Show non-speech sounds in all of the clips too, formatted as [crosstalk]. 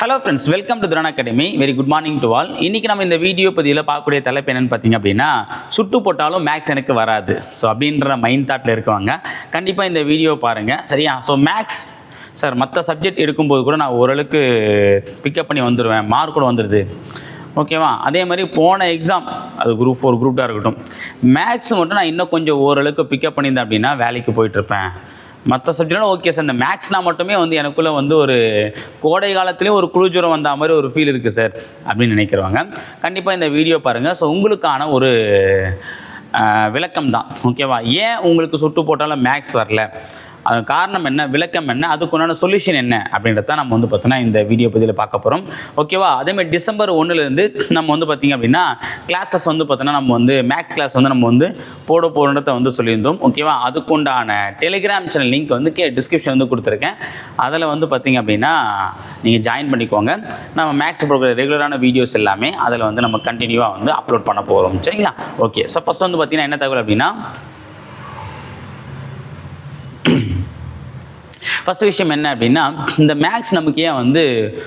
Hello friends welcome to துரான் academy very good morning to all இன்றைக்கி நம்ம இந்த video பதிவில் பார்க்கக்கூடிய தலைப்பு என்னென்னு பார்த்தீங்க அப்படின்னா சுட்டு போட்டாலும் மேக்ஸ் எனக்கு வராது. ஸோ அப்படின்ற மைண்ட் தாட்டில் இருக்கவங்க கண்டிப்பாக இந்த வீடியோ பாருங்கள் சரியா? ஸோ மேக்ஸ் சார் மற்ற சப்ஜெக்ட் எடுக்கும்போது கூட நான் ஓரளவுக்கு பிக்கப் பண்ணி வந்துடுவேன் மார்க் கூட வந்துடுது ஓகேவா அதே மாதிரி போன எக்ஸாம் அது குரூப் ஃபோர் குரூப் டூ இருக்கட்டும். மேக்ஸ் மட்டும் நான் இன்னும் கொஞ்சம் ஓரளவுக்கு பிக்கப் பண்ணியிருந்தேன் அப்படின்னா வேலைக்கு போயிட்டுருப்பேன் மற்ற சப்ஜெக்ட்லாம் ஓகே சார் இந்த மேக்ஸ்னால் மட்டுமே வந்து எனக்குள்ளே வந்து ஒரு கோடை காலத்துலேயும் ஒரு குளிர்ஜுரம் வந்த மாதிரி ஒரு ஃபீல் இருக்குது சார் அப்படின்னு நினைக்கிறவங்க. கண்டிப்பாக இந்த வீடியோ பாருங்கள் ஸோ உங்களுக்கான ஒரு விளக்கம் தான் ஓகேவா ஏன் உங்களுக்கு சுட்டு போட்டாலும் மேக்ஸ் வரல? அதன் காரணம் என்ன விளக்கம் என்ன அதுக்குண்டான சொல்யூஷன் என்ன அப்படின்றத நம்ம வந்து பார்த்தோன்னா இந்த வீடியோ பதிவில் பார்க்க போகிறோம் ஓகேவா அதேமாதிரி டிசம்பர் ஒன்றுலேருந்து நம்ம வந்து பார்த்திங்க அப்படின்னா கிளாஸஸ் வந்து பார்த்தோன்னா நம்ம வந்து மேக்ஸ் கிளாஸ் வந்து நம்ம வந்து போட போகிறத வந்து சொல்லியிருந்தோம். ஓகேவா அதுக்குண்டான டெலிகிராம் சேனல் லிங்க் வந்து கே டிஸ்கிரிப்ஷன் வந்து கொடுத்துருக்கேன். அதில் வந்து பார்த்திங்க அப்படின்னா நீங்கள் ஜாயின் பண்ணிக்கோங்க. நம்ம மேக்ஸ் போடுற ரெகுலரான வீடியோஸ் எல்லாமே அதில் வந்து நம்ம கண்டினியூவாக வந்து அப்லோட் பண்ண போகிறோம் சரிங்களா? ஓகே ஸோ ஃபஸ்ட் வந்து பார்த்திங்கன்னா என்ன தகவல் அப்படின்னா ஃபஸ்ட் விஷயம் என்ன அப்படின்னா இந்த மேக்ஸ் நமக்கு ஏன் வந்து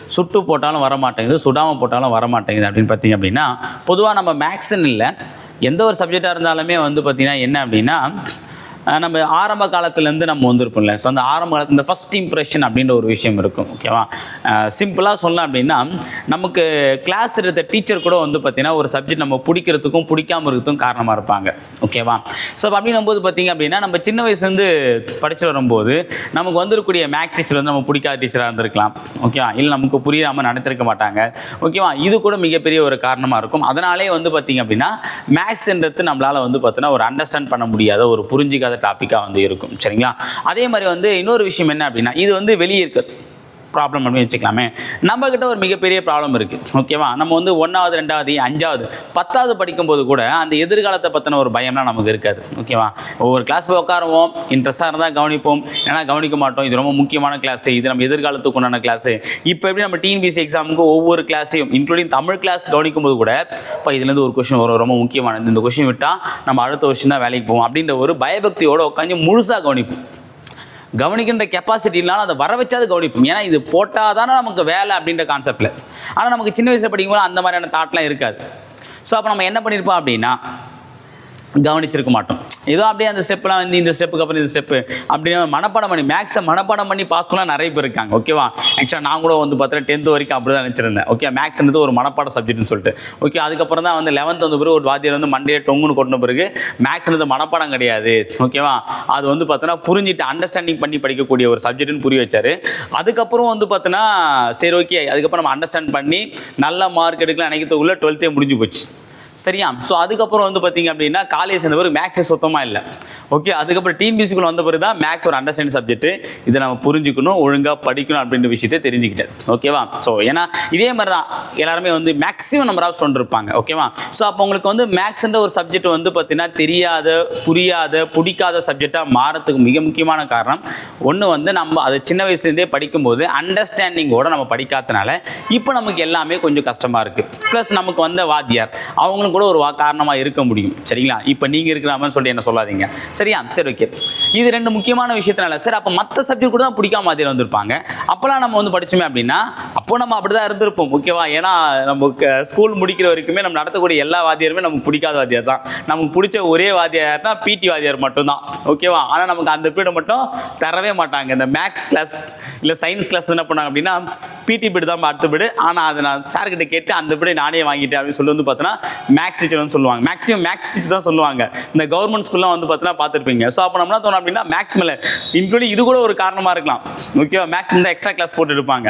சுட்டு போட்டாலும் வர மாட்டேங்குது சுடாமல் போட்டாலும் வர மாட்டேங்குது அப்படின்னு பார்த்தீங்க அப்படின்னா பொதுவாக நம்ம மேக்ஸ்ன்னு இல்லை எந்த ஒரு சப்ஜெக்டாக இருந்தாலுமே வந்து பார்த்திங்கன்னா என்ன அப்படின்னா நம்ம ஆரம்ப காலத்துலேருந்து நம்ம வந்திருப்போம்ல. ஸோ அந்த ஆரம்ப காலத்து இந்த ஃபஸ்ட் இம்ப்ரெஷன் அப்படின்ற ஒரு விஷயம் இருக்கும் ஓகேவா சிம்பிளாக சொல்லலாம் அப்படின்னா நமக்கு கிளாஸ் எடுத்த டீச்சர் கூட வந்து பார்த்திங்கன்னா ஒரு சப்ஜெக்ட் நம்ம பிடிக்கிறதுக்கும் பிடிக்காம இருக்கிறதுக்கும் காரணமாக இருப்பாங்க ஓகேவா ஸோ அப்படின்னும் போது பார்த்திங்க அப்படின்னா நம்ம சின்ன வயசுலேருந்து படிச்சு வரும்போது நமக்கு வந்திருக்கக்கூடிய மேக்ஸ் டீச்சர் வந்து நம்ம பிடிக்காத டீச்சராக இருந்திருக்கலாம் ஓகேவா இல்லை நமக்கு புரியாமல் நடத்திருக்க மாட்டாங்க ஓகேவா இது கூட மிகப்பெரிய ஒரு காரணமாக இருக்கும். அதனாலே வந்து பார்த்திங்க அப்படின்னா மேக்ஸ்ன்றது நம்மளால் வந்து பார்த்தீங்கன்னா ஒரு அண்டர்ஸ்டாண்ட் பண்ண முடியாத ஒரு புரிஞ்சிக்காத டாப்பிக்காக வந்து இருக்கும். சரிங்களா? அதே மாதிரி வந்து இன்னொரு விஷயம் என்ன அப்படின்னா இது வந்து வெளியே இருக்கு ப்ராப்ளம் அப்படின்னு வச்சுக்கலாமே. நம்மக்கிட்ட ஒரு மிகப்பெரிய ப்ராப்ளம் இருக்குது ஓகேவா நம்ம வந்து ஒன்றாவது ரெண்டாவது அஞ்சாவது பத்தாவது படிக்கும்போது கூட அந்த எதிர்காலத்தை பற்றின ஒரு பயம்லாம் நமக்கு இருக்காது. ஓகேவா ஒவ்வொரு கிளாஸ் போய் உட்காருவோம். இன்ட்ரெஸ்ட்டாக இருந்தால் கவனிப்போம். ஏன்னா கவனிக்க மாட்டோம். இது ரொம்ப முக்கியமான கிளாஸ் இது நம்ம எதிர்காலத்துக்கு உண்டான கிளாஸு இப்போ எப்படி நம்ம டிஎன்பிசி எக்ஸாமுக்கு ஒவ்வொரு கிளாஸையும் இன்க்ளூடிங் தமிழ் கிளாஸ் கவனிக்கும் போது கூட இப்போ இதுலேருந்து ஒரு கொஷின் வரும். ரொம்ப முக்கியமானது. இந்த கொஷின் விட்டால் நம்ம அடுத்த வருஷம் தான் வேலைக்கு போவோம். அப்படின்ற ஒரு பயபக்தியோடு உட்காந்து முழுசாக கவனிப்போம். கவனிக்கின்ற கெப்பாசிட்டினாலும் அதை வர வச்சாது கவனிப்போம். ஏன்னா இது போட்டால் தானே நமக்கு வேலை அப்படின்ற கான்செப்டில் ஆனால் நமக்கு சின்ன வயசில் படிக்கும்போது அந்த மாதிரியான தாட்லாம் இருக்காது. ஸோ அப்போ நம்ம என்ன பண்ணியிருப்போம் அப்படின்னா கவனிச்சிருக்க மாட்டோம். ஏதோ அப்படியே அந்த ஸ்டெப்லாம் வந்து இந்த ஸ்டெப்புக்கு அப்புறம் இந்த ஸ்டெப்பு அப்படின்னு மனப்பாடம் பண்ணி மேக்ஸை மனப்பாடம் பண்ணி பாஸ் பண்ணலாம் நிறைய பேர் இருக்காங்க ஓகேவா ஆக்சுவலாக நான் கூட வந்து பார்த்தீங்கன்னா டென்த்து வரைக்கும் அப்படி தான் நினச்சிருந்தேன் ஓகே மேக்ஸ்ன்றது ஒரு மனப்பாட சப்ஜெக்ட்னு சொல்லிட்டு. ஓகே அதுக்கப்புறம் தான் வந்து லெவன்த் வந்து பிறகு ஒரு வாத்தியார் வந்து மண்டே டொங்குன்னு கொட்டின பிறகு மேக்ஸ்ன்றது மனப்பாடம் கிடையாது ஓகேவா அது வந்து பார்த்தோன்னா புரிஞ்சுட்டு அண்டர்ஸ்டாண்டிங் பண்ணி படிக்கக்கூடிய ஒரு சப்ஜெக்ட்னு புரிய வச்சார். அதுக்கப்புறம் வந்து பார்த்தோன்னா சரி ஓகே அதுக்கப்புறம் நம்ம அண்டர்ஸ்டாண்ட் பண்ணி நல்ல மார்க் எடுக்கலாம் நினைக்கிறதுக்குள்ளே டுவெல்த்தே முடிஞ்சு போச்சு. சரியா? ஸோ அதுக்கப்புறம் வந்து பார்த்தீங்க அப்படின்னா காலேஜ் சேர்ந்த பிறகு மேக்ஸே சுத்தமாக இல்லை. ஓகே அதுக்கப்புறம் டிஎன்பிசிக்குள்ள வந்த பிறகு தான் மேக்ஸ் ஒரு அண்டர்ஸ்டாண்டிங் சப்ஜெக்ட் இதை நம்ம புரிஞ்சுக்கணும் ஒழுங்காக படிக்கணும் அப்படின்ற விஷயத்தை தெரிஞ்சுக்கிட்டேன். ஓகேவா ஸோ ஏன்னா இதே மாதிரி தான் எல்லாருமே வந்து மேக்ஸிமம் நம்பர் ஆஃப் ஸ்டூடெண்ட் இருப்பாங்க. ஓகேவா ஸோ அப்போ உங்களுக்கு வந்து மேக்ஸ்ன்ற ஒரு சப்ஜெக்ட் வந்து பார்த்தீங்கன்னா தெரியாத புரியாத பிடிக்காத சப்ஜெக்டாக மாறத்துக்கு மிக முக்கியமான காரணம். ஒன்று வந்து நம்ம அது சின்ன வயசுலேருந்தே படிக்கும்போது அண்டர்ஸ்டாண்டிங்கோட நம்ம படிக்காதனால இப்போ நமக்கு எல்லாமே கொஞ்சம் கஷ்டமாக இருக்குது ப்ளஸ் நமக்கு வந்த வாத்தியார் அவங்களும் கூட ஒரு காரணமாக இருக்க முடியும். சரிங்களா? இப்போ நீங்கள் இருக்கிற சொல்லி என்ன சொல்லாதீங்க. சரியா? சரி ஓகே இது ரெண்டு முக்கியமான விஷயத்தினால சரி அப்போ மற்ற சப்ஜெக்ட் கூட தான் பிடிக்காம வாத்தியார் வந்திருப்பாங்க. அப்போலாம் நம்ம வந்து படிச்சோமே அப்படின்னா அப்போ நம்ம அப்படி தான் இருந்திருப்போம் ஓகேவா ஏன்னா நமக்கு ஸ்கூல் முடிக்கிற வரைக்குமே நம்ம நடத்தக்கூடிய எல்லா வாத்தியாருமே நமக்கு பிடிக்காத வாத்தியார் தான். நமக்கு பிடிச்ச ஒரே வாத்தியார் தான் பிடி வாத்தியார் மட்டும்தான் ஓகேவா ஆனால் நமக்கு அந்த பீரியட் மட்டும் தரவே மாட்டாங்க. இந்த மேக்ஸ் கிளாஸ் இல்லை சயின்ஸ் கிளாஸ் என்ன பண்ணாங்க அப்படின்னா பிடி பீடு தான் அடுத்த பீடு ஆனால் அதை நான் சார்கிட்ட கேட்டு அந்த பீடை நானே வாங்கிட்டேன் அப்படின்னு சொல்லி வந்து பார்த்தோன்னா மேக்ஸ் டீச்சர் வந்து சொல்லுவாங்க. மேக்ஸிமம் மேக்ஸ் டீச்சர் தான் சொல்லுவாங்க. இந்த கவர்மெண்ட் ஸ்கூல்லாம் வந்து பார்த்தீங்கன்னா பார்த்துருப்பீங்க. ஸோ அப்போ நம்ம தோணும் அப்படின்னா மேக்ஸ் மேலே இன்க்ளூடிங் இது கூட ஒரு காரணமாக இருக்கலாம். ஓகேவா மேக்ஸ் வந்து எக்ஸ்ட்ரா கிளாஸ் போட்டு எடுப்பாங்க.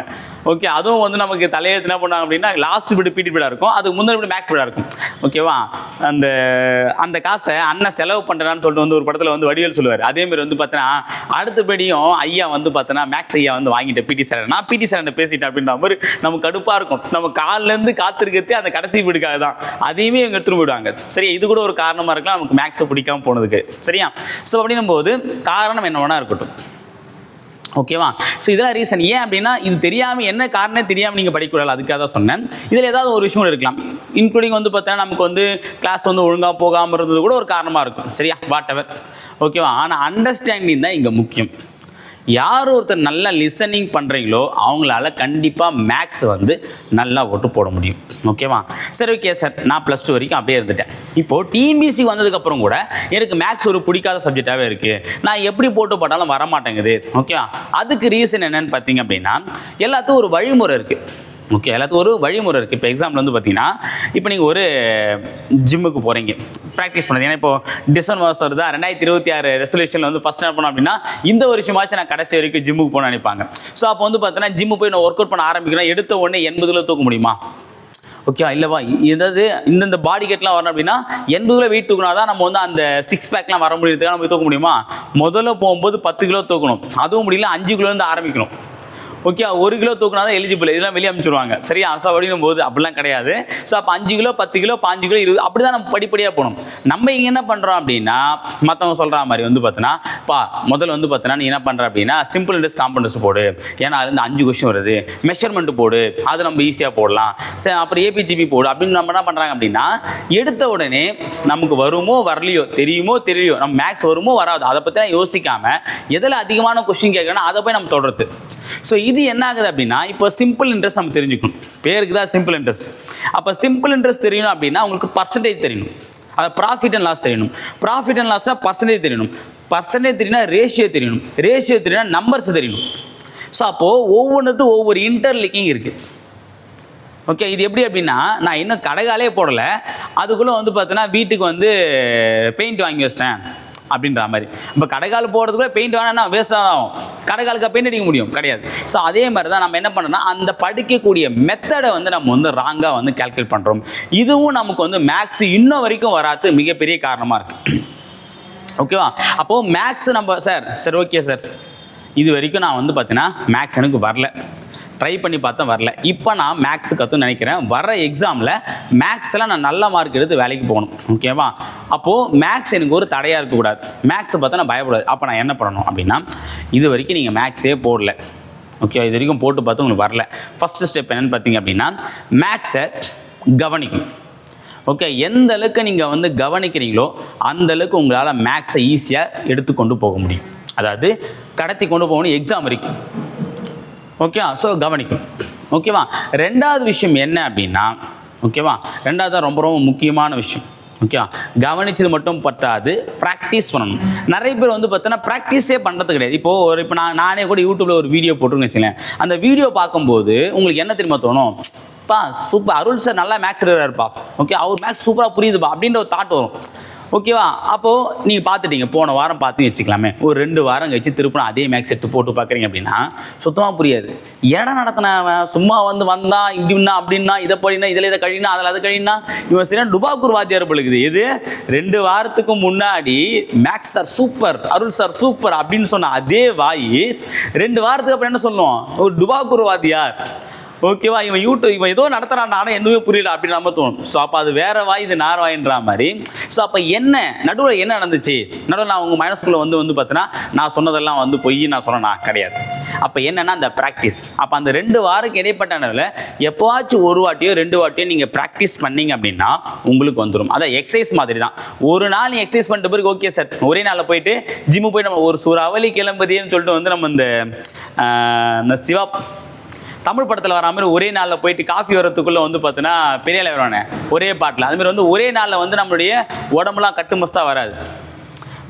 ஓகே அதுவும் வந்து நமக்கு தலையெழுத்து என்ன பண்ணாங்க அப்படின்னா லாஸ்ட் பீடு பிடி பீடாக இருக்கும். அதுக்கு முந்தின பீடு மேக்ஸ் பீடாக இருக்கும். ஓகேவா அந்த அந்த காசை அண்ணன் செலவு பண்ணுறான்னு சொல்லிட்டு வந்து ஒரு படத்தில் வந்து வடிவேல் சொல்லுவார். அதேமாரி வந்து பார்த்தீங்கன்னா அடுத்தபடியும் ஐயா வந்து பார்த்தோன்னா மேக்ஸ் ஐயா வந்து வாங்கிட்டு பிடி சார் நான் பிடி சார் பேசிட்டேன் அப்படின்ற மாதிரி நமக்கு கடுப்பாக இருக்கும். நம்ம காலிலேருந்து காத்திருக்கிறதே அந்த கடைசி பீடுக்காக தான். அதையுமே இவங்க எடுத்துட்டு போயிடுவாங்க. சரி இது கூட ஒரு காரணமாக இருக்கலாம். நமக்கு மேக்ஸை பிடிக்காம போனதுக்கு. சரியா? ஸோ அப்படின்னும் போது காரணம் என்ன வேணா இருக்கட்டும். ஓகேவா? ஸோ இதெல்லாம் ரீசன் ஏன் அப்படின்னா இது தெரியாமல் என்ன காரணம் தெரியாமல் நீங்கள் படிக்கூடாது அதுக்காக தான் சொன்னேன். இதில் ஏதாவது ஒரு விஷயம் இருக்கலாம். இன்க்ளூடிங் வந்து பார்த்தீங்கன்னா நமக்கு வந்து கிளாஸ் வந்து ஒழுங்காக போகாமல் இருந்தது கூட ஒரு காரணமாக இருக்கும். சரியா? வாட் எவர் ஓகேவா? ஆனால் அண்டர்ஸ்டாண்டிங் தான் இங்கே முக்கியம். யார் ஒருத்தர் நல்லா லிசனிங் பண்ணுறீங்களோ அவங்களால கண்டிப்பாக மேக்ஸ் வந்து நல்லா ஓட்டு போட முடியும். ஓகேவா சரி ஓகே சார் நான் ப்ளஸ் டூ வரைக்கும் அப்படியே இருந்துட்டேன். இப்போது டிஎன்பிசி வந்ததுக்கப்புறம் கூட எனக்கு மேக்ஸ் ஒரு பிடிக்காத சப்ஜெக்டாகவே இருக்குது நான் எப்படி போட்டு போட்டாலும் வர மாட்டேங்குது ஓகேவா அதுக்கு ரீசன் என்னன்னு பார்த்தீங்க அப்படின்னா எல்லாத்துக்கும் ஒரு வழிமுறை இருக்குது ஓகே எல்லாத்துக்கும் ஒரு வழிமுறை இருக்குது இப்போ எக்ஸாம்பிள் வந்து பார்த்தீங்கன்னா இப்போ நீங்கள் ஒரு ஜிம்முக்கு போகிறீங்க ப்ராக்டிஸ் பண்ணுறது. ஏன்னா இப்போ டிசம்பர் மாதம் வருதா? ரெண்டாயிரத்தி இருபத்தி ஆறு ரெசல்யூஷனில் வந்து ஃபஸ்ட் என்ன பண்ணோம் அப்படின்னா இந்த வருஷமாச்சும் நான் கடைசி வரைக்கும் ஜிம்முக்கு போன நினைப்பாங்க. ஸோ அப்போ வந்து பார்த்தீங்கன்னா ஜிம்மு போய் நான் ஒர்க் அவுட் பண்ண ஆரம்பிக்கிறேன் எடுத்த உடனே எண்பதுல தூக்க முடியுமா? ஓகே இல்லைவா? ஏதாவது இந்தந்த பாடி கெட்லாம் வரணும் அப்படின்னா எண்பதுல வெயிட் தூக்கினா தான் நம்ம வந்து அந்த சிக்ஸ் பேக்லாம் வர முடியுறதுக்காக நம்ம தூக்க முடியுமா? முதல்ல போகும்போது பத்து கிலோ தூக்கணும். அதுவும் முடியல அஞ்சு கிலோலேருந்து ஆரம்பிக்கணும். ஓகே ஒரு கிலோ தூக்கினா தான் எலிஜிபிள் இதெல்லாம் வெளியே அனுப்பிச்சிடுவாங்க சரியா? ஸோ வடிக்கும் போது அப்படிலாம் கிடையாது. ஸோ அப்போ அஞ்சு கிலோ பத்து கிலோ பாஞ்சு கிலோ இருபது அப்படி தான் நம்ம படிப்படியாக போகணும். நம்ம இங்கே என்ன பண்ணுறோம் அப்படின்னா மற்றவங்க சொல்கிற மாதிரி வந்து பார்த்தீங்கன்னா பா முதல்ல வந்து பார்த்தீங்கன்னா நீ என்ன பண்ணுற அப்படின்னா சிம்பிள் இன்ட்ரெஸ்ட் காம்பவுண்டர்ஸ் போடு. ஏன்னா அது வந்து அஞ்சு கொஸ்டின் வருது. மெஷர்மெண்ட் போடு. அது நம்ம ஈஸியாக போடலாம். சரி அப்புறம் ஏபிஜிபி போடு. அப்படின்னு நம்ம என்ன பண்ணுறாங்க அப்படின்னா எடுத்த உடனே நமக்கு வருமோ வரலையோ தெரியுமோ தெரியலையோ நம்ம மேக்ஸ் வருமோ வராது அதை பற்றிலாம் யோசிக்காமல் எதில் அதிகமான கொஸ்டின் கேட்குறோன்னா அதை போய் நம்ம தொடருது ஸோ இது என்ன ஆகுது அப்படின்னா இப்போ சிம்பிள் இன்ட்ரெஸ்ட் நம்ம தெரிஞ்சுக்கணும். பேருக்கு தான் சிம்பிள் இன்ட்ரெஸ்ட் அப்போ சிம்பிள் இன்ட்ரெஸ்ட் தெரியணும் அப்படின்னா உங்களுக்கு பர்சன்டேஜ் தெரியணும். அது ப்ராஃபிட் அண்ட் லாஸ் தெரியணும். ப்ராஃபிட் அண்ட் லாஸ்னால் பர்சன்டேஜ் தெரியணும். பர்சன்டேஜ் தெரியும்னா ரேஷியோ தெரியணும். ரேஷியோ தெரியணும்னா நம்பர்ஸ் தெரியணும். ஸோ அப்போது ஒவ்வொன்றுத்தும் ஒவ்வொரு இன்டர்லிக்கிங் இருக்குது ஓகே இது எப்படி அப்படின்னா நான் இன்னும் கடைகாலே போடலை. அதுக்குள்ளே வந்து பார்த்தீங்கன்னா வீட்டுக்கு வந்து பெயிண்ட் வாங்கி வச்சிட்டேன். அப்படின்ற மாதிரி. இப்போ கடைக்கால் போடுறதுக்குள்ள பெயிண்ட் வேணா வேஸ்ட்டாக ஆகும். கடைக்காலுக்கு பெயிண்ட் அடிக்க முடியும்? கிடையாது. ஸோ அதே மாதிரி தான் நம்ம என்ன பண்ணோம்னா அந்த படிக்கக்கூடிய மெத்தடை வந்து நம்ம வந்து ராங்காக வந்து கால்குலேட் பண்ணுறோம் இதுவும் நமக்கு வந்து மேக்ஸ் இன்னும் வரைக்கும் வராது. மிகப்பெரிய காரணமாக இருக்குது ஓகேவா அப்போது மேக்ஸ் நம்ம சார் சரி ஓகே சார் இது வரைக்கும் நான் வந்து பார்த்தீங்கன்னா மேக்ஸ் எனக்கு வரல. ட்ரை பண்ணி பார்த்தேன் வரல. இப்போ நான் மேக்ஸ் கற்றுன்னு நினைக்கிறேன். வர எக்ஸாமில் மேக்ஸில் நான் நல்ல மார்க் எடுத்து வேலைக்கு போகணும். ஓகேவா அப்போது மேக்ஸ் எனக்கு ஒரு தடையாக இருக்கக்கூடாது. மேக்ஸை பார்த்தா நான் பயப்படாது அப்போ நான் என்ன பண்ணணும் அப்படின்னா இது வரைக்கும் நீங்கள் மேக்ஸே போடல. ஓகே இது வரைக்கும் போட்டு பார்த்து உங்களுக்கு வரல. ஃபஸ்ட்டு ஸ்டெப் என்னென்னு பார்த்தீங்க அப்படின்னா மேக்ஸை கவனிக்கணும். ஓகே எந்த அளவுக்கு நீங்கள் வந்து கவனிக்கிறீங்களோ அந்த அளவுக்கு உங்களால் மேக்ஸை ஈஸியாக எடுத்து கொண்டு போக முடியும். அதாவது கடத்தி கொண்டு போகணும் எக்ஸாம் வரைக்கும். ஓகேவா? ஸோ கவனிக்கும் ஓகேவா? ரெண்டாவது விஷயம் என்ன அப்படின்னா ஓகேவா? ரெண்டாவது தான் ரொம்ப ரொம்ப முக்கியமான விஷயம். ஓகேவா? கவனிச்சது மட்டும் பத்தாது ப்ராக்டிஸ் பண்ணணும். நிறைய பேர் வந்து பார்த்தோன்னா ப்ராக்டிஸே பண்ணுறது கிடையாது. இப்போது ஒரு இப்போ நான் நானே கூட யூடியூப்பில் ஒரு வீடியோ போட்டுருன்னு வச்சுங்களேன் அந்த வீடியோ பார்க்கும்போது உங்களுக்கு என்ன தெரியுமா தோணும்? பா சூப்பர் அருள் சார் நல்லா மேக்ஸ் இருப்பா ஓகே அவர் மேக்ஸ் சூப்பராக புரியுதுப்பா அப்படின்ற ஒரு தாட் வரும். ஓகேவா? அப்போது நீங்கள் பார்த்துட்டீங்க போன வாரம் பார்த்து வச்சுக்கலாமே. ஒரு ரெண்டு வாரம் கழிச்சு திருப்பினா அதே மேக்ஸ் எடுத்து போட்டு பார்க்குறீங்க அப்படின்னா சுத்தமாக புரியாது. இடம் நடத்தினவன் சும்மா வந்து வந்தான் இப்படின்னா அப்படின்னா இதை படினா இதில் இதை கழினா அதில் அதை கழினா இவன் சரியா டுபாக்கூர் வாத்தியார் பழுகுது இது ரெண்டு வாரத்துக்கு முன்னாடி maths sir super Arul sir super அப்படின்னு சொன்ன அதே வாய் ரெண்டு வாரத்துக்கு அப்புறம் என்ன சொல்லுவோம் ஒரு டுபாக்கூர் வாத்தியார். ஓகேவா இவன் யூடியூப் இவன் ஏதோ நடத்துறான் நானும் எதுவுமே புரியல அப்படின்னு நம்ம தோணும். ஸோ அப்போ அது வேற வாய் இது நார் வாயின்ற மாதிரி. ஸோ அப்போ என்ன நடுவில் என்ன நடந்துச்சு? நடுவில் நான் உங்கள் மனசுக்குள்ளே வந்து வந்து பார்த்தீங்கன்னா நான் சொன்னதெல்லாம் வந்து பொய் நான் சொன்னேன்னா கிடையாது. அப்போ என்னன்னா அந்த ப்ராக்டிஸ் அப்போ அந்த ரெண்டு வாரத்துக்கு இடைப்பட்ட நேரத்தில் எப்போவாச்சும் ஒரு வாட்டியோ ரெண்டு வாட்டியோ நீங்கள் ப்ராக்டிஸ் பண்ணீங்க அப்படின்னா உங்களுக்கு வந்துடும் அதான் எக்ஸசைஸ் மாதிரி தான் ஒரு நாள் நீ எக்ஸசைஸ் பண்ணிட்ட பிறகு ஓகே சார் ஒரே நாளில் போயிட்டு ஜிம்மு போய் நம்ம ஒரு சூறாவளி கிளம்புதியன்னு சொல்லிட்டு வந்து நம்ம இந்த சிவா தமிழ் படத்தில் வர மாதிரி ஒரே நாளில் போயிட்டு காஃபி வரத்துக்குள்ளே வந்து பார்த்தீங்கன்னா பெரிய அளவிலான ஒரே பாட்டில். அதுமாதிரி வந்து ஒரே நாளில் வந்து நம்மளுடைய உடம்புலாம் கட்டுமஸ்தாக வராது.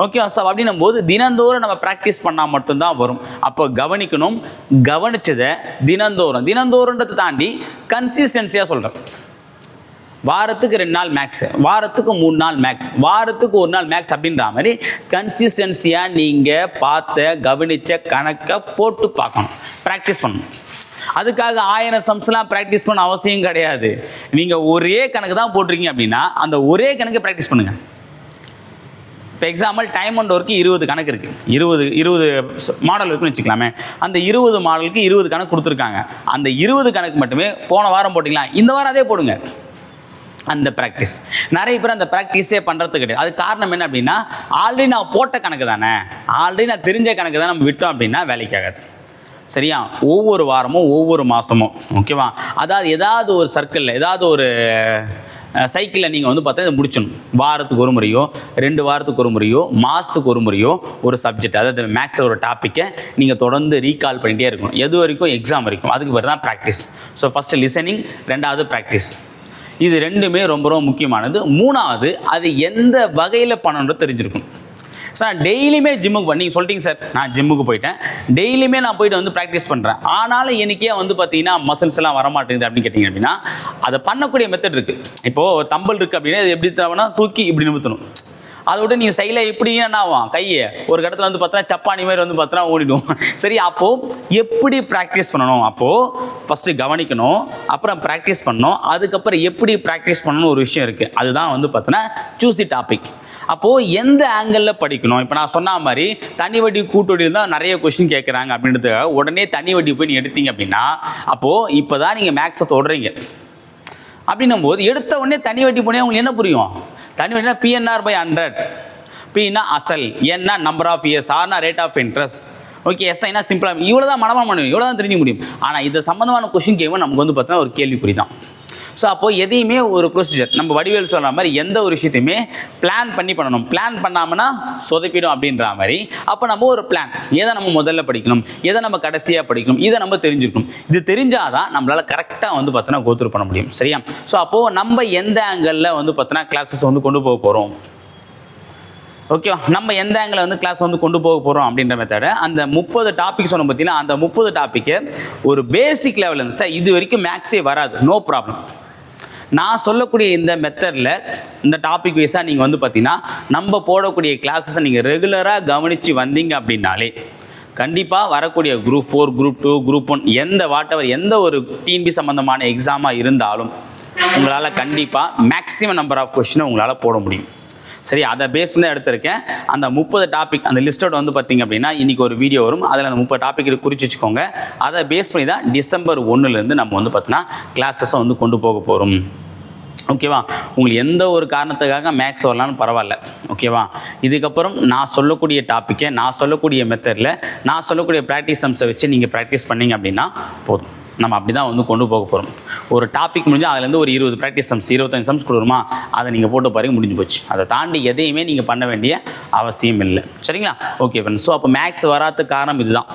ஓகே சார் அப்படின்னும் போது தினந்தோறும் நம்ம ப்ராக்டிஸ் பண்ணால் மட்டும்தான் வரும். அப்போ கவனிக்கணும். கவனிச்சதை தினந்தோறும். தினந்தோறுன்றதை தாண்டி கன்சிஸ்டன்சியாக சொல்கிறேன் வாரத்துக்கு ரெண்டு நாள் மேக்ஸ் வாரத்துக்கு மூணு நாள் மேக்ஸ் வாரத்துக்கு ஒரு நாள் மேக்ஸ் அப்படின்ற மாதிரி கன்சிஸ்டன்சியாக நீங்கள் பார்த்த கவனித்த கணக்கை போட்டு பார்க்கணும். ப்ராக்டிஸ் பண்ணணும். அதுக்காக ஆயிரம் சம்ஸ்லாம் ப்ராக்டிஸ் பண்ண அவசியம் கிடையாது. நீங்கள் ஒரே கணக்கு தான் போட்டிருக்கீங்க அப்படின்னா அந்த ஒரே கணக்கு ப்ராக்டிஸ் பண்ணுங்கள் இப்போ எக்ஸாம்பிள் டைம் அண்ட் ஒர்க்கு இருபது கணக்கு இருக்குது இருபது இருபது மாடல் இருக்குன்னு வச்சுக்கலாமே. அந்த இருபது மாடலுக்கு இருபது கணக்கு கொடுத்துருக்காங்க. அந்த இருபது கணக்கு மட்டுமே போன வாரம் போட்டிங்களா? இந்த வாரம் அதே போடுங்க. அந்த ப்ராக்டிஸ் நிறைய பேர் அந்த ப்ராக்டிஸே பண்ணுறது கிடையாது. அது காரணம் என்ன அப்படின்னா ஆல்ரெடி நான் போட்ட கணக்கு தானே. ஆல்ரெடி நான் தெரிஞ்ச கணக்கு தான் நம்ம விட்டோம் அப்படின்னா வேலைக்காகாது சரியா? ஒவ்வொரு வாரமும் ஒவ்வொரு மாதமும் ஓகேவா அதாவது ஏதாவது ஒரு சர்க்கிளில் ஏதாவது ஒரு சைக்கிளில் நீங்கள் வந்து பார்த்தா இதை முடிச்சணும் வாரத்துக்கு ஒரு முறையோ ரெண்டு வாரத்துக்கு ஒரு முறையோ மாதத்துக்கு ஒரு முறையோ ஒரு சப்ஜெக்ட் அதாவது மேக்ஸில் ஒரு டாப்பிக்கை நீங்கள் தொடர்ந்து ரீகால் பண்ணிகிட்டே இருக்கணும். எது வரைக்கும்? எக்ஸாம் வரைக்கும். அதுக்கு பேர் தான் ப்ராக்டிஸ் ஸோ ஃபஸ்ட்டு லிசனிங் ரெண்டாவது ப்ராக்டிஸ் இது ரெண்டுமே ரொம்ப ரொம்ப முக்கியமானது. மூணாவது அது எந்த வகையில் பண்ணணுன்றது தெரிஞ்சிருக்கும் சார் டெய்லியுமே ஜிம்முக்கு பண்ணி சொல்லிட்டீங்க சார் நான் ஜிம்முக்கு போயிட்டேன். டெய்லியுமே நான் போயிட்டு வந்து ப்ராக்டிஸ் பண்ணுறேன் ஆனாலும் எனக்கே வந்து பார்த்தீங்கன்னா மசில்ஸ் எல்லாம் வரமாட்டேங்குது அப்படின்னு கேட்டிங்க அப்படின்னா அதை பண்ணக்கூடிய மெத்தட் இருக்குது இப்போது தம்பல் இருக்குது அப்படின்னா இது எப்படி தேவைன்னா தூக்கி இப்படி நிமித்தணும். அதை விட்டு நீங்கள் ஸ்டைலாக எப்படி என்ன ஆகும்? கையை ஒரு இடத்துல வந்து பார்த்தா சப்பானி மாதிரி வந்து பார்த்தா ஓடிடும் [laughs] சரி அப்போது எப்படி ப்ராக்டிஸ் பண்ணணும்? அப்போது ஃபஸ்ட்டு கவனிக்கணும் அப்புறம் ப்ராக்டிஸ் பண்ணணும் அதுக்கப்புறம் எப்படி ப்ராக்டிஸ் பண்ணணும் ஒரு விஷயம் இருக்குது அதுதான் வந்து பார்த்தோன்னா சூஸ் தி டாபிக் அப்போது எந்த ஆங்கிளில் படிக்கணும்? இப்போ நான் சொன்ன மாதிரி தனி வட்டி கூட்டொடியில் தான் நிறைய கொஷின் கேட்குறாங்க அப்படின்றது உடனே தனி வட்டி போய் நீ எடுத்தீங்க அப்படின்னா அப்போது இப்போ தான் நீங்கள் மேக்ஸை தொடறீங்க. அப்படின்னும் போது எடுத்த உடனே தனி வட்டி போனே உங்களுக்கு என்ன புரியும்? தனி வட்டினா பிஎன்ஆர் பை ஹண்ட்ரட் பின்னா அசல் என்ன நம்பர் ஆஃப் இயர்ஸ் ஆர்னா ரேட் ஆஃப் இன்ட்ரெஸ்ட் ஓகே எஸ்ஐனா சிம்பிளாக இவ்வளோ தான் மனமாக பண்ணுவோம் இவ்வளோ தான் தெரிஞ்சு முடியும். ஆனால் இது சம்மந்தமான கொஷின் கேட்கும் நமக்கு வந்து பார்த்தீங்கன்னா ஒரு கேள்விக்குறி தான். ஸோ அப்போது எதையுமே ஒரு ப்ரொசீஜர் நம்ம வடிவேல் சொல்கிற மாதிரி எந்த ஒரு விஷயத்தையுமே பிளான் பண்ணி பண்ணணும். பிளான் பண்ணாமனா சொதப்பிடும் அப்படின்ற மாதிரி. அப்போ நம்ம ஒரு பிளான் எதை நம்ம முதல்ல படிக்கணும் எதை நம்ம கடைசியாக படிக்கணும் இதை நம்ம தெரிஞ்சுக்கணும். இது தெரிஞ்சால் தான் நம்மளால் கரெக்டாக வந்து பார்த்தோன்னா கோத்துரு பண்ண முடியும். சரியா? ஸோ அப்போது நம்ம எந்த ஆங்கிளில் வந்து பார்த்தோன்னா கிளாஸஸ் வந்து கொண்டு போக போகிறோம் ஓகேவா நம்ம எந்த ஆங்கிளில் வந்து கிளாஸ் வந்து கொண்டு போக போகிறோம் அப்படின்ற மெத்தடை அந்த முப்பது டாபிக் சொன்ன பார்த்தீங்கன்னா அந்த முப்பது டாப்பிக்கு ஒரு பேசிக் லெவலில் சார் இது வரைக்கும் மேக்ஸே வராது. நோ ப்ராப்ளம் நான் சொல்லக்கூடிய இந்த மெத்தடில் இந்த டாபிக் வைஸாக நீங்கள் வந்து பார்த்தீங்கன்னா நம்ம போடக்கூடிய கிளாஸஸை நீங்கள் ரெகுலராக கவனித்து வந்தீங்க அப்படின்னாலே கண்டிப்பாக வரக்கூடிய group four group two group one எந்த வாட்டவர் எந்த ஒரு டிஎன்பி சம்மந்தமான எக்ஸாமாக இருந்தாலும் உங்களால் கண்டிப்பாக மேக்ஸிமம் நம்பர் ஆஃப் கொஷினை உங்களால் போட முடியும். சரி அதை பேஸ் பண்ணி தான் எடுத்திருக்கேன். அந்த முப்பது டாபிக் அந்த லிஸ்டோட வந்து பார்த்தீங்க அப்படின்னா இன்றைக்கி ஒரு வீடியோ வரும். அதில் அந்த முப்பது டாபிக் குறித்து வச்சுக்கோங்க. அதை பேஸ் பண்ணி தான் டிசம்பர் ஒன்றுலேருந்து நம்ம வந்து பார்த்தீங்கன்னா கிளாஸஸை வந்து கொண்டு போக போகிறோம் ஓகேவா உங்களுக்கு எந்த ஒரு காரணத்துக்காக மேக்ஸ் வரலான்னு பரவாயில்ல. ஓகேவா இதுக்கப்புறம் நான் சொல்லக்கூடிய டாப்பிக்கை நான் சொல்லக்கூடிய மெத்தடில் நான் சொல்லக்கூடிய ப்ராக்டிஸ் சம்ஸை வச்சு நீங்கள் ப்ராக்டிஸ் பண்ணீங்க அப்படின்னா போதும். நம்ம அப்படி தான் வந்து கொண்டு போக போகிறோம் ஒரு டாபிக் முடிஞ்சால் அதுலேருந்து ஒரு இருபது ப்ராக்டிஸ் சம்ஸ் இருபத்தஞ்சு சம்ஸ் கொடுக்குறோமா அதை நீங்கள் போட்டு பாருங்க முடிஞ்சு போச்சு. அதை தாண்டி எதையுமே நீங்கள் பண்ண வேண்டிய அவசியம் இல்லை. சரிங்களா? ஓகே ஃப்ரெண்ட்ஸ் ஸோ அப்போ மேக்ஸ் வராத காரணம் இதுதான்.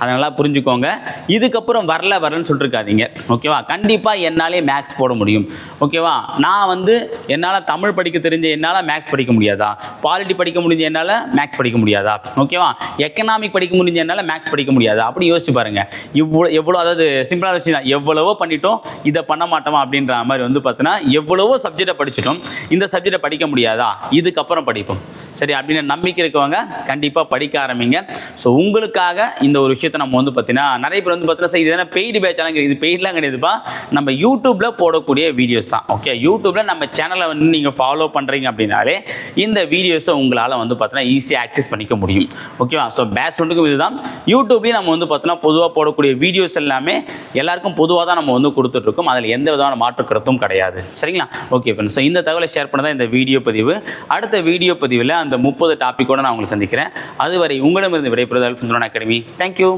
அதை நல்லா புரிஞ்சுக்கோங்க. இதுக்கப்புறம் வரல வரலன்னு சொல்லிருக்காதீங்க. ஓகேவா கண்டிப்பாக என்னாலே மேக்ஸ் போட முடியும். ஓகேவா நான் வந்து என்னால் தமிழ் படிக்க தெரிஞ்ச என்னால் மேக்ஸ் படிக்க முடியாதா? பாலிட்டி படிக்க முடிஞ்ச என்னால் மேக்ஸ் படிக்க முடியாதா? ஓகேவா எக்கனாமிக் படிக்க முடிஞ்ச என்னால் மேக்ஸ் படிக்க முடியாதா? அப்படி யோசிச்சு பாருங்கள் இவ்வளோ எவ்வளோ அதாவது சிம்பிளான விஷயம் தான் எவ்வளவோ பண்ணிட்டோம் இதை பண்ண மாட்டோமா அப்படின்ற மாதிரி வந்து பார்த்தீங்கன்னா எவ்வளவோ சப்ஜெக்டை படிச்சிட்டோம். இந்த சப்ஜெக்டை படிக்க முடியாதா? இதுக்கப்புறம் படிப்போம். சரி அப்படின்னு நம்பிக்கை இருக்கவங்க கண்டிப்பாக படிக்க ஆரம்பிங்க. ஸோ உங்களுக்காக இந்த ஒரு விஷயத்தை நம்ம வந்து பார்த்தீங்கன்னா நிறைய பேர் வந்து பார்த்தீங்கன்னா சார் இது என்ன பெய்டு பேட்ச்லாம் கிடையாது இது பெய்ட்லாம் கிடையாதுப்பா. நம்ம யூடியூப்பில் போடக்கூடிய வீடியோஸ் தான் ஓகே யூடியூப்பில் நம்ம சேனலை வந்து நீங்கள் ஃபாலோ பண்ணுறீங்க அப்படின்னாலே இந்த வீடியோஸை உங்களால் வந்து பார்த்தீங்கன்னா ஈஸியாக ஆக்சஸ் பண்ணிக்க முடியும் ஓகேவா ஸோ பேட்ச் ஒன்றுக்கும் இதுதான். யூடியூப்லேயும் நம்ம வந்து பார்த்தீங்கன்னா பொதுவாக போடக்கூடிய வீடியோஸ் எல்லாமே எல்லாருக்கும் பொதுவாக தான் நம்ம வந்து கொடுத்துட்ருக்கோம் அதில் எந்த விதமான மாற்று கருத்தும் கிடையாது. சரிங்களா? ஓகே ஃப்ரெண்ட்ஸ் ஸோ இந்த தகவலை ஷேர் பண்ண தான் இந்த வீடியோ பதிவு. அடுத்த வீடியோ பதிவில் அந்த முப்பது டாப்பிக்கோடு நான் உங்களை சந்திக்கிறேன். அதுவரை உங்களிடமிருந்து விடைபெறுதல் சுந்தரன் அகாடமி தேங்க்யூ